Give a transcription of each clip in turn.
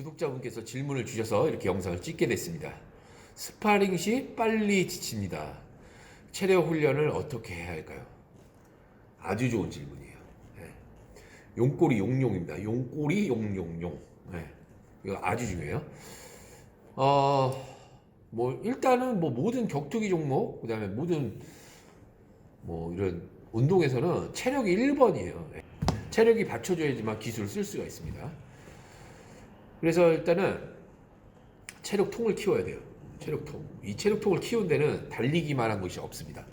구독자분께서 질문을 주셔서 이렇게 영상을 찍게 됐습니다. 스파링 시 빨리 지칩니다. 체력 훈련을 어떻게 해야 할까요? 아주 좋은 질문이에요. 예. 용꼬리 용용입니다. 용꼬리 용용용. 예. 이거 아주 중요해요. 어, 뭐 일단은 뭐 모든 격투기 종목, 그다음에 모든 뭐 이런 운동에서는 체력이 1번이에요. 체력이 받쳐줘야지만 기술을 쓸 수가 있습니다. 그래서 일단은 체력통을 키워야 돼요. 체력통. 이 체력통을 키운 데는 달리기만 한 것이 없습니다.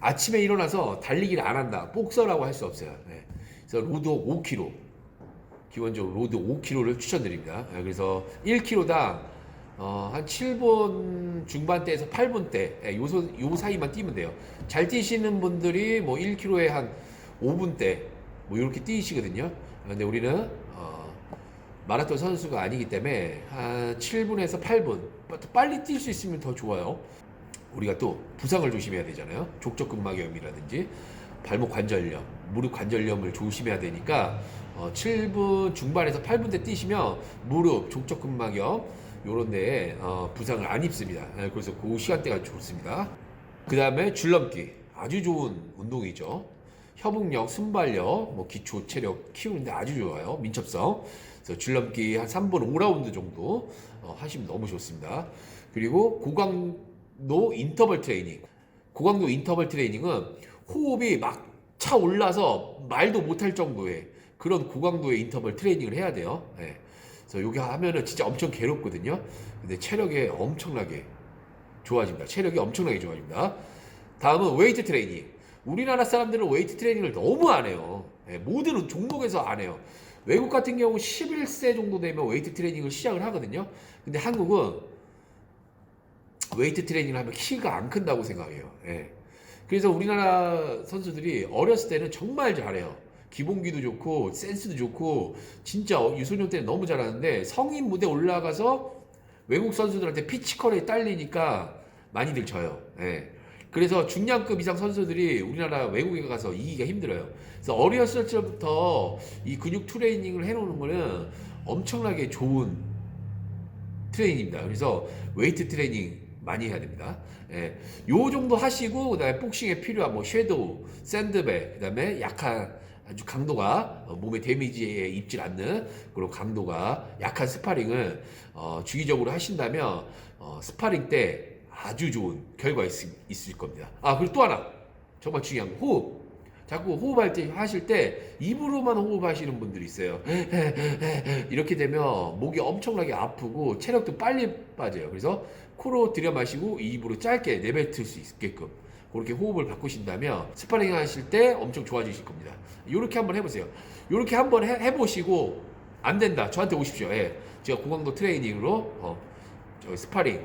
아침에 일어나서 달리기를 안 한다. 복서라고 할 수 없어요. 네. 그래서 로드 5km. 기본적으로 로드 5km를 추천드립니다. 네, 그래서 1km당 어, 한 7분 중반대에서 8분대 예, 요, 소- 요 사이만 뛰면 돼요. 잘 뛰시는 분들이 뭐 1km에 한 5분대 뭐 이렇게 뛰시거든요. 근데 우리는 어, 마라톤 선수가 아니기 때문에 한 7분에서 8분 빨리 뛸 수 있으면 더 좋아요. 우리가 또 부상을 조심해야 되잖아요. 족저근막염이라든지 발목 관절염, 무릎 관절염을 조심해야 되니까 어, 7분 중반에서 8분 대 뛰시면 무릎, 족저근막염 요런 데에 어, 부상을 안 입습니다. 예, 그래서 그 시간대가 좋습니다. 그 다음에 줄넘기 아주 좋은 운동이죠. 협응력, 순발력, 뭐 기초 체력 키우는데 아주 좋아요. 민첩성. 그래서 줄넘기 한 3분 5라운드 정도 어, 하시면 너무 좋습니다. 그리고 고강도 인터벌 트레이닝. 고강도 인터벌 트레이닝은 호흡이 막 차 올라서 말도 못할 정도의 그런 고강도의 인터벌 트레이닝을 해야 돼요. 예. 그래서 여기 하면은 진짜 엄청 괴롭거든요. 근데 체력이 엄청나게 좋아집니다. 체력이 엄청나게 좋아집니다. 다음은 웨이트 트레이닝. 우리나라 사람들은 웨이트 트레이닝을 너무 안 해요. 예, 모든 종목에서 안 해요. 외국 같은 경우 11세 정도 되면 웨이트 트레이닝을 시작을 하거든요. 근데 한국은 웨이트 트레이닝을 하면 키가 안 큰다고 생각해요. 예. 그래서 우리나라 선수들이 어렸을 때는 정말 잘해요. 기본기도 좋고 센스도 좋고 진짜 유소년 때는 너무 잘하는데 성인 무대 올라가서 외국 선수들한테 피치컬에 딸리니까 많이들 져요. 예. 그래서 중량급 이상 선수들이 우리나라 외국에 가서 이기기가 힘들어요. 그래서 어렸을 때부터 이 근육 트레이닝을 해놓는 거는 엄청나게 좋은 트레이닝입니다. 그래서 웨이트 트레이닝 많이 해야 됩니다. 예. 요 정도 하시고 그다음에 복싱에 필요한 뭐 섀도우, 샌드백, 그다음에 약한 아주 강도가 어, 몸에 데미지에 입질 않는 그런 강도가 약한 스파링을 어, 주기적으로 하신다면 어, 스파링 때 아주 좋은 결과 있, 있을 겁니다. 아 그리고 또 하나 정말 중요한 거 호흡. 자꾸 호흡할 때 하실 때 입으로만 호흡하시는 분들이 있어요. 이렇게 되면 목이 엄청나게 아프고 체력도 빨리 빠져요. 그래서 코로 들여 마시고 입으로 짧게 내뱉을 수 있게끔 그렇게 호흡을 바꾸신다면 스파링 하실 때 엄청 좋아지실 겁니다. 이렇게 한번 해보세요. 이렇게 한번 해, 해보시고 안 된다. 저한테 오십시오. 예. 제가 고강도 트레이닝으로 어, 저 스파링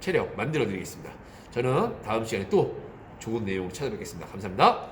체력 만들어 드리겠습니다. 저는 다음 시간에 또 좋은 내용 찾아뵙겠습니다. 감사합니다.